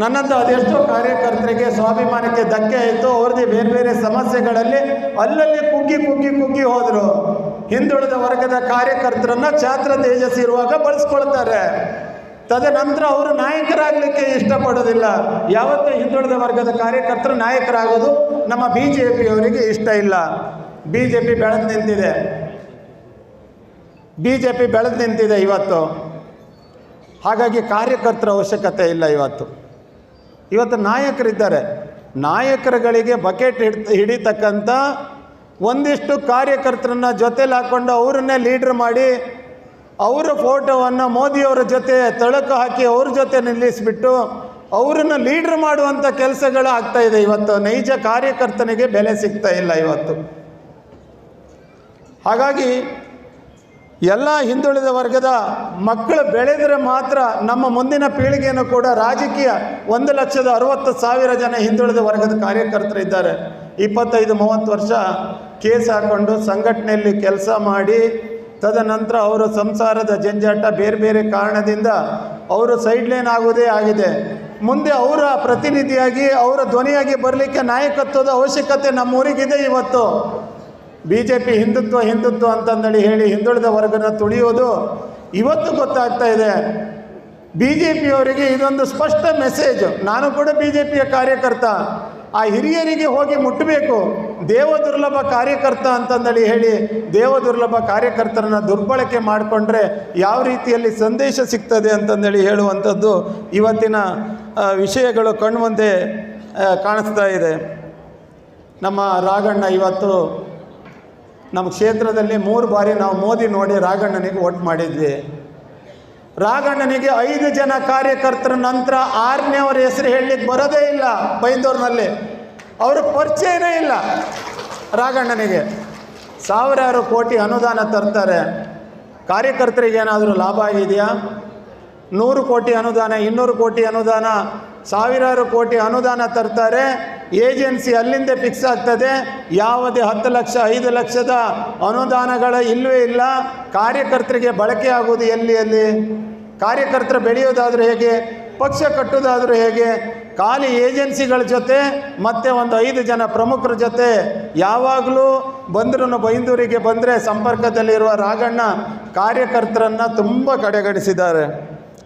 ನನ್ನಂತ ಅದೆಷ್ಟೋ ಕಾರ್ಯಕರ್ತರಿಗೆ ಸ್ವಾಭಿಮಾನಕ್ಕೆ ಧಕ್ಕೆ ಆಯಿತು ಅವ್ರದ್ದೇ ಬೇರೆ ಬೇರೆ ಸಮಸ್ಯೆಗಳಲ್ಲಿ ಅಲ್ಲಲ್ಲಿ ಕುಗ್ಗಿ ಕುಗ್ಗಿ ಕುಗ್ಗಿ ಹೋದರು. ಹಿಂದುಳಿದ ವರ್ಗದ ಕಾರ್ಯಕರ್ತರನ್ನ ಛಾತ್ರ ತೇಜಸ್ ಇರುವಾಗ ಬಳಸ್ಕೊಳ್ತಾರೆ. ತದನಂತರ ಅವರು ನಾಯಕರಾಗಲಿಕ್ಕೆ ಇಷ್ಟಪಡೋದಿಲ್ಲ. ಯಾವತ್ತೂ ಹಿಂದುಳಿದ ವರ್ಗದ ಕಾರ್ಯಕರ್ತರು ನಾಯಕರಾಗೋದು ನಮ್ಮ ಬಿ ಜೆ ಪಿಯವರಿಗೆ ಇಷ್ಟ ಇಲ್ಲ. ಬಿ ಜೆ ಪಿ ಬೆಳೆದು ನಿಂತಿದೆ. ಬಿ ಜೆ ಪಿ ಬೆಳೆದು ನಿಂತಿದೆ ಇವತ್ತು. ಹಾಗಾಗಿ ಕಾರ್ಯಕರ್ತರ ಅವಶ್ಯಕತೆ ಇಲ್ಲ ಇವತ್ತು. ಇವತ್ತು ನಾಯಕರಿದ್ದಾರೆ. ನಾಯಕರುಗಳಿಗೆ ಬಕೆಟ್ ಹಿಡ್, ಹಿಡಿತಕ್ಕಂಥ ಒಂದಿಷ್ಟು ಕಾರ್ಯಕರ್ತರನ್ನ ಜೊತೆಲಿ ಹಾಕ್ಕೊಂಡು ಅವರನ್ನೇ ಲೀಡ್ರ್ ಮಾಡಿ ಅವರ ಫೋಟೋವನ್ನು ಮೋದಿಯವರ ಜೊತೆ ತಳಕು ಹಾಕಿ ಅವ್ರ ಜೊತೆ ನಿಲ್ಲಿಸಿಬಿಟ್ಟು ಅವರನ್ನು ಲೀಡ್ರ್ ಮಾಡುವಂಥ ಕೆಲಸಗಳು ಇದೆ. ಇವತ್ತು ನೈಜ ಕಾರ್ಯಕರ್ತನಿಗೆ ಬೆಲೆ ಸಿಗ್ತಾ ಇಲ್ಲ ಇವತ್ತು. ಹಾಗಾಗಿ ಎಲ್ಲ ಹಿಂದುಳಿದ ವರ್ಗದ ಮಕ್ಕಳು ಬೆಳೆದರೆ ಮಾತ್ರ ನಮ್ಮ ಮುಂದಿನ ಪೀಳಿಗೆಯನ್ನು ಕೂಡ ರಾಜಕೀಯ ಒಂದು ಲಕ್ಷದ ಅರವತ್ತು ಸಾವಿರ ಜನ ಹಿಂದುಳಿದ ವರ್ಗದ ಕಾರ್ಯಕರ್ತರಿದ್ದಾರೆ ಇಪ್ಪತ್ತೈದು, ಮೂವತ್ತು ವರ್ಷ ಕೇಸ್ ಹಾಕ್ಕೊಂಡು ಸಂಘಟನೆಯಲ್ಲಿ ಕೆಲಸ ಮಾಡಿ, ತದನಂತರ ಅವರು ಸಂಸಾರದ ಜಂಜಾಟ ಬೇರೆ ಬೇರೆ ಕಾರಣದಿಂದ ಅವರು ಸೈಡ್ ಲೈನ್ ಆಗೋದೇ ಆಗಿದೆ. ಮುಂದೆ ಅವರ ಪ್ರತಿನಿಧಿಯಾಗಿ, ಅವರ ಧ್ವನಿಯಾಗಿ ಬರಲಿಕ್ಕೆ ನಾಯಕತ್ವದ ಅವಶ್ಯಕತೆ ನಮ್ಮೂರಿಗಿದೆ ಇವತ್ತು. B J P Hindutva Hindutva ಅಂತಂದೇಳಿ ಹೇಳಿ ಹಿಂದುಳಿದ ವರ್ಗನ ತುಳಿಯೋದು ಇವತ್ತು ಗೊತ್ತಾಗ್ತಾ ಇದೆ. ಬಿ ಜೆ ಪಿಯವರಿಗೆ ಇದೊಂದು ಸ್ಪಷ್ಟ ಮೆಸೇಜ್. ನಾನು ಕೂಡ ಬಿ ಜೆ ಪಿಯ ಕಾರ್ಯಕರ್ತ. ಆ ಹಿರಿಯರಿಗೆ ಹೋಗಿ ಮುಟ್ಟಬೇಕು. ದೇವ ದುರ್ಲಭ ಕಾರ್ಯಕರ್ತ ಅಂತಂದೇಳಿ ಹೇಳಿ ದೇವ ದುರ್ಲಭ ಕಾರ್ಯಕರ್ತರನ್ನ ದುರ್ಬಳಕೆ ಮಾಡಿಕೊಂಡ್ರೆ ಯಾವ ರೀತಿಯಲ್ಲಿ ಸಂದೇಶ ಸಿಗ್ತದೆ ಅಂತಂದೇಳಿ ಹೇಳುವಂಥದ್ದು ಇವತ್ತಿನ ವಿಷಯಗಳು ಕಣ್ಮುಂದೆ ಕಾಣಿಸ್ತಾ ಇದೆ. ನಮ್ಮ ರಾಘಣ್ಣ ಇವತ್ತು ನಮ್ಮ ಕ್ಷೇತ್ರದಲ್ಲಿ ಮೂರು ಬಾರಿ ನಾವು ಮೋದಿ ನೋಡಿ ರಾಘಣ್ಣನಿಗೆ ವೋಟ್ ಮಾಡಿದ್ವಿ. ರಾಘಣ್ಣನಿಗೆ ಐದು ಜನ ಕಾರ್ಯಕರ್ತರ ನಂತರ ಆರನೇ ಅವರ ಹೆಸರು ಹೇಳಲಿಕ್ಕೆ ಬರೋದೇ ಇಲ್ಲ ಬೈಂದೂರಿನಲ್ಲಿ. ಅವ್ರ ಪರಿಚಯನೇ ಇಲ್ಲ ರಾಘಣ್ಣನಿಗೆ. ಸಾವಿರಾರು ಕೋಟಿ ಅನುದಾನ ತರ್ತಾರೆ. ಕಾರ್ಯಕರ್ತರಿಗೆ ಏನಾದರೂ ಲಾಭ ಆಗಿದೆಯಾ? ನೂರು ಕೋಟಿ ಅನುದಾನ, ಇನ್ನೂರು ಕೋಟಿ ಅನುದಾನ ಸಾವಿರಾರು ಕೋಟಿ ಅನುದಾನ ತರ್ತಾರೆ. ಏಜೆನ್ಸಿ ಅಲ್ಲಿಂದ ಫಿಕ್ಸ್ ಆಗ್ತದೆ. ಯಾವುದೇ ಹತ್ತು ಲಕ್ಷ, ಐದು ಲಕ್ಷದ ಅನುದಾನಗಳ ಇಲ್ಲವೇ ಇಲ್ಲ. ಕಾರ್ಯಕರ್ತರಿಗೆ ಬಳಕೆ ಆಗುವುದು ಎಲ್ಲಿ ಎಲ್ಲಿ? ಕಾರ್ಯಕರ್ತರು ಬೆಳೆಯೋದಾದರೂ ಹೇಗೆ? ಪಕ್ಷ ಕಟ್ಟೋದಾದರೂ ಹೇಗೆ? ಖಾಲಿ ಏಜೆನ್ಸಿಗಳ ಜೊತೆ ಮತ್ತೆ ಒಂದು ಐದು ಜನ ಪ್ರಮುಖರ ಜೊತೆ ಯಾವಾಗಲೂ ಬಂದರೂ ಬೈಂದೂರಿಗೆ ಬಂದರೆ ಸಂಪರ್ಕದಲ್ಲಿರುವ ರಾಘಣ್ಣ ಕಾರ್ಯಕರ್ತರನ್ನು ತುಂಬ ಕಡೆಗಣಿಸಿದ್ದಾರೆ.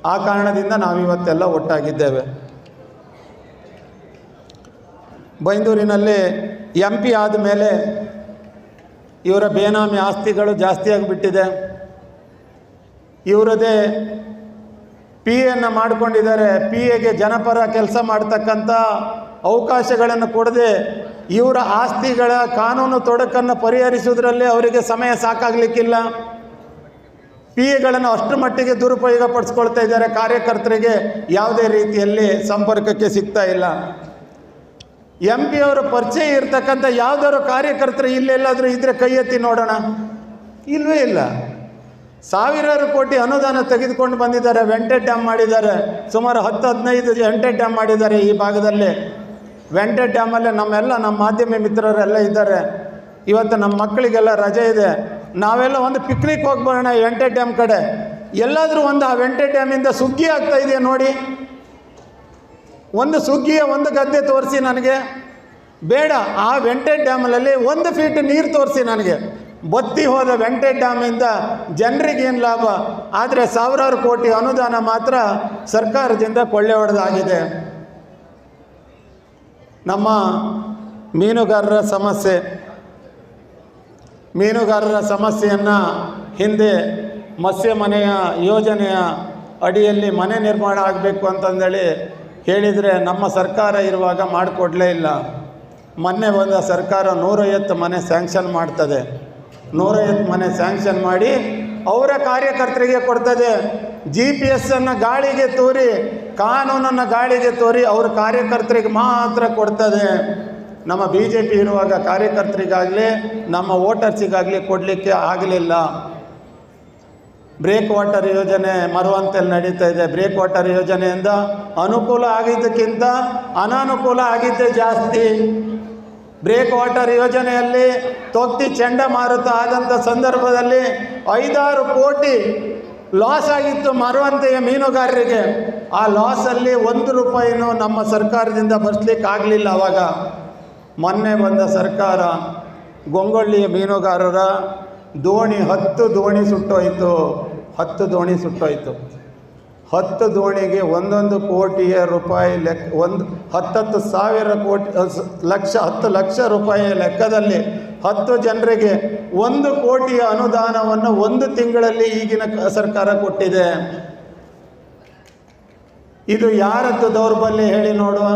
ಆ ಕಾರಣದಿಂದ ನಾವಿವತ್ತೆಲ್ಲ ಒಟ್ಟಾಗಿದ್ದೇವೆ. ಬೈಂದೂರಿನಲ್ಲಿ ಎಂ ಪಿ ಆದಮೇಲೆ ಇವರ ಬೇನಾಮಿ ಆಸ್ತಿಗಳು ಜಾಸ್ತಿ ಆಗಿಬಿಟ್ಟಿದೆ. ಇವರದೇ ಪಿ ಎನ್ನು ಮಾಡಿಕೊಂಡಿದ್ದಾರೆ. ಪಿ ಎಗೆ ಜನಪರ ಕೆಲಸ ಮಾಡ್ತಕ್ಕಂಥ ಅವಕಾಶಗಳನ್ನು ಕೊಡದೆ ಇವರ ಆಸ್ತಿಗಳ ಕಾನೂನು ತೊಡಕನ್ನು ಪರಿಹರಿಸುವುದರಲ್ಲಿ ಅವರಿಗೆ ಸಮಯ ಸಾಕಾಗಲಿಕ್ಕಿಲ್ಲ. ಪಿ ಎಗಳನ್ನು ಅಷ್ಟು ಮಟ್ಟಿಗೆ ದುರುಪಯೋಗ ಪಡಿಸ್ಕೊಳ್ತಾ ಇದ್ದಾರೆ. ಕಾರ್ಯಕರ್ತರಿಗೆ ಯಾವುದೇ ರೀತಿಯಲ್ಲಿ ಸಂಪರ್ಕಕ್ಕೆ ಸಿಗ್ತಾ ಇಲ್ಲ. ಎಂ ಪಿ ಅವರ ಪರಿಚಯ ಇರ್ತಕ್ಕಂಥ ಯಾವುದಾದ್ರು ಕಾರ್ಯಕರ್ತರು ಇಲ್ಲೆಲ್ಲಾದರೂ ಇದ್ದರೆ ಕೈ ಎತ್ತಿ ನೋಡೋಣ. ಇಲ್ವೇ ಇಲ್ಲ. ಸಾವಿರಾರು ಕೋಟಿ ಅನುದಾನ ತೆಗೆದುಕೊಂಡು ಬಂದಿದ್ದಾರೆ ವೆಂಟೆ ಡ್ಯಾಮ್ ಮಾಡಿದ್ದಾರೆ. ಸುಮಾರು ಹತ್ತು, ಹದಿನೈದು ವೆಂಟೆ ಡ್ಯಾಮ್ ಮಾಡಿದ್ದಾರೆ ಈ ಭಾಗದಲ್ಲಿ. ವೆಂಟೆ ಡ್ಯಾಮಲ್ಲೇ ನಮ್ಮೆಲ್ಲ ನಮ್ಮ ಮಾಧ್ಯಮ ಮಿತ್ರರೆಲ್ಲ ಇದ್ದಾರೆ. ಇವತ್ತು ನಮ್ಮ ಮಕ್ಕಳಿಗೆಲ್ಲ ರಜೆ ಇದೆ. ನಾವೆಲ್ಲ ಒಂದು ಪಿಕ್ನಿಕ್ ಹೋಗಿ ಬರೋಣ ವೆಂಟೆ ಡ್ಯಾಮ್ ಕಡೆ. ಎಲ್ಲಾದರೂ ಒಂದು ಆ ವೆಂಟೆ ಡ್ಯಾಮಿಂದ ಸುಗ್ಗಿ ಆಗ್ತಾ ಇದೆಯಾ ನೋಡಿ. ಒಂದು ಸುಗ್ಗಿಯ ಒಂದು ಗದ್ದೆ ತೋರಿಸಿ ನನಗೆ. ಬೇಡ, ಆ ವೆಂಟೆಡ್ ಡ್ಯಾಮಲ್ಲಿ ಒಂದು ಫೀಟ್ ನೀರು ತೋರಿಸಿ ನನಗೆ. ಬತ್ತಿ ಹೋದ ವೆಂಟೆಡ್ ಡ್ಯಾಮಿಂದ ಜನರಿಗೇನು ಲಾಭ? ಆದರೆ ಸಾವಿರಾರು ಕೋಟಿ ಅನುದಾನ ಮಾತ್ರ ಸರ್ಕಾರದಿಂದ ಕೊಳ್ಳೆ ಹೊಡೆದಾಗಿದೆ ನಮ್ಮ ಮೀನುಗಾರರ ಸಮಸ್ಯೆ. ಮೀನುಗಾರರ ಸಮಸ್ಯೆಯನ್ನು ಹಿಂದೆ ಮತ್ಸ್ಯ ಮನೆಯ ಯೋಜನೆಯ ಅಡಿಯಲ್ಲಿ ಮನೆ ನಿರ್ಮಾಣ ಆಗಬೇಕು ಅಂತಂದೇಳಿ ಹೇಳಿದರೆ ನಮ್ಮ ಸರ್ಕಾರ ಇರುವಾಗ ಮಾಡಿಕೊಡ್ಲೇ ಇಲ್ಲ. ಮೊನ್ನೆ ಬಂದ ಸರ್ಕಾರ ನೂರೈವತ್ತು ಮನೆ ಸ್ಯಾಂಕ್ಷನ್ ಮಾಡ್ತದೆ. ನೂರೈವತ್ತು ಮನೆ ಸ್ಯಾಂಕ್ಷನ್ ಮಾಡಿ ಅವರ ಕಾರ್ಯಕರ್ತರಿಗೆ ಕೊಡ್ತದೆ. ಜಿ ಪಿ ಎಸ್ಸನ್ನು ಗಾಳಿಗೆ ತೋರಿ, ಕಾನೂನನ್ನು ಗಾಳಿಗೆ ತೋರಿ ಅವ್ರ ಕಾರ್ಯಕರ್ತರಿಗೆ ಮಾತ್ರ ಕೊಡ್ತದೆ. ನಮ್ಮ ಬಿ ಜೆ ಪಿ ಇರುವಾಗ ಕಾರ್ಯಕರ್ತರಿಗಾಗಲಿ, ನಮ್ಮ ವೋಟರ್ಸಿಗಾಗಲಿ ಕೊಡಲಿಕ್ಕೆ ಆಗಲಿಲ್ಲ. ಬ್ರೇಕ್ ವಾಟರ್ ಯೋಜನೆ ಮರುವಂತೆಲ್ಲಿ ನಡೀತಾ ಇದೆ. ಬ್ರೇಕ್ ವಾಟರ್ ಯೋಜನೆಯಿಂದ ಅನುಕೂಲ ಆಗಿದ್ದಕ್ಕಿಂತ ಅನಾನುಕೂಲ ಆಗಿದ್ದೇ ಜಾಸ್ತಿ. ಬ್ರೇಕ್ ವಾಟರ್ ಯೋಜನೆಯಲ್ಲಿ ತೊಕ್ತಿ ಚಂಡಮಾರುತ ಆದಂಥ ಸಂದರ್ಭದಲ್ಲಿ ಐದಾರು ಕೋಟಿ ಲಾಸ್ ಆಗಿತ್ತು ಮರುವಂತೆಯ ಮೀನುಗಾರರಿಗೆ. ಆ ಲಾಸಲ್ಲಿ ಒಂದು ರೂಪಾಯಿನೂ ನಮ್ಮ ಸರ್ಕಾರದಿಂದ ಬರ್ಸ್ಲಿಕ್ಕೆ ಆಗಲಿಲ್ಲ ಅವಾಗ. ಮೊನ್ನೆ ಬಂದ ಸರ್ಕಾರ ಗೊಂಗೊಳ್ಳಿಯ ಮೀನುಗಾರರ ದೋಣಿ ಹತ್ತು ದೋಣಿ ಸುಟ್ಟೋಯ್ತು. ಹತ್ತು ದೋಣಿ ಸುಟ್ಟೋಯ್ತು. ಹತ್ತು ದೋಣಿಗೆ ಒಂದೊಂದು ಕೋಟಿಯ ರೂಪಾಯಿ ಲೆಕ್ಕ, ಒಂದು ಹತ್ತತ್ತು ಸಾವಿರ ಕೋಟಿ ಲಕ್ಷ, ಹತ್ತು ಲಕ್ಷ ರೂಪಾಯಿಯ ಲೆಕ್ಕದಲ್ಲಿ ಹತ್ತು ಜನರಿಗೆ ಒಂದು ಕೋಟಿಯ ಅನುದಾನವನ್ನು ಒಂದು ತಿಂಗಳಲ್ಲಿ ಈಗಿನ ಸರ್ಕಾರ ಕೊಟ್ಟಿದೆ. ಇದು ಯಾರದ್ದು ದೌರ್ಬಲ್ಯ ಹೇಳಿ ನೋಡುವ?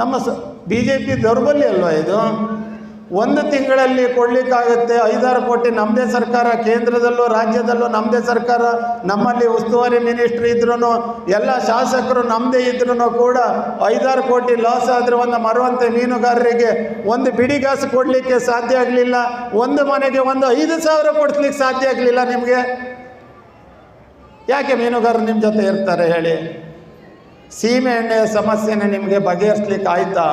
ನಮ್ಮ ಸ ಬಿ ಜೆ ಪಿ ದೌರ್ಬಲ್ಯ ಅಲ್ವಾ ಇದು? ಒಂದು ತಿಂಗಳಲ್ಲಿ ಕೊಡಲಿಕ್ಕಾಗುತ್ತೆ ಐದಾರು ಕೋಟಿ ನಮ್ಮದೇ ಸರ್ಕಾರ, ಕೇಂದ್ರದಲ್ಲೂ ರಾಜ್ಯದಲ್ಲೂ ನಮ್ಮದೇ ಸರ್ಕಾರ, ನಮ್ಮಲ್ಲಿ ಉಸ್ತುವಾರಿ ಮಿನಿಸ್ಟ್ರಿ ಇದ್ರೂ ಎಲ್ಲ ಶಾಸಕರು ನಮ್ಮದೇ ಇದ್ರೂ ಕೂಡ ಐದಾರು ಕೋಟಿ ಲಾಸ್ ಆದರೆ ಒಂದು ಮರುವಂತೆ ಮೀನುಗಾರರಿಗೆ ಒಂದು ಬಿಡಿಗಾಸು ಕೊಡಲಿಕ್ಕೆ ಸಾಧ್ಯ ಆಗಲಿಲ್ಲ. ಒಂದು ಮನೆಗೆ ಒಂದು ಐದು ಸಾವಿರ ಕೊಡಿಸ್ಲಿಕ್ಕೆ ಸಾಧ್ಯ ಆಗಲಿಲ್ಲ ನಿಮಗೆ. ಯಾಕೆ ಮೀನುಗಾರರು ನಿಮ್ಮ ಜೊತೆ ಇರ್ತಾರೆ ಹೇಳಿ? ಸೀಮೆ ಎಣ್ಣೆಯ ಸಮಸ್ಯೆನ ನಿಮಗೆ ಬಗೆಹರಿಸ್ಲಿಕ್ಕೆ ಆಯ್ತಾ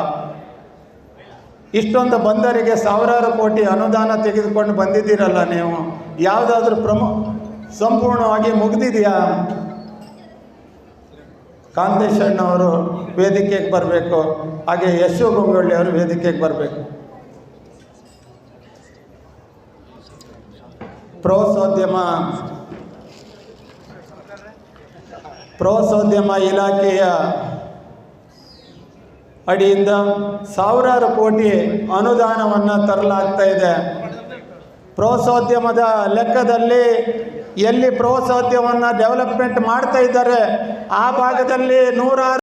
ಇಷ್ಟೊಂದು ಬಂದರಿಗೆ ಸಾವಿರಾರು ಕೋಟಿ ಅನುದಾನ ತೆಗೆದುಕೊಂಡು ಬಂದಿದ್ದೀರಲ್ಲ ನೀವು? ಯಾವುದಾದ್ರೂ ಪ್ರಮು, ಸಂಪೂರ್ಣವಾಗಿ ಮುಗಿದಿದೆಯಾ? ಕಾಂತೇಶಣ್ಣವರು ವೇದಿಕೆಗೆ ಬರಬೇಕು. ಹಾಗೆ ಯಶು ಗೊಂಗೊಳ್ಳಿ ಅವರು ವೇದಿಕೆಗೆ ಬರಬೇಕು. ಪ್ರವಾಸೋದ್ಯಮ. ಪ್ರವಾಸೋದ್ಯಮ ಇಲಾಖೆಯ ಅಡಿಯಿಂದ ಸಾವಿರಾರು ಕೋಟಿ ಅನುದಾನವನ್ನು ತರಲಾಗ್ತಾ ಇದೆ. ಪ್ರವಾಸೋದ್ಯಮದ ಲೆಕ್ಕದಲ್ಲಿ ಎಲ್ಲಿ ಪ್ರವಾಸೋದ್ಯಮವನ್ನು ಡೆವಲಪ್ಮೆಂಟ್ ಮಾಡ್ತಾ ಇದ್ದಾರೆ, ಆ ಭಾಗದಲ್ಲಿ ನೂರಾರು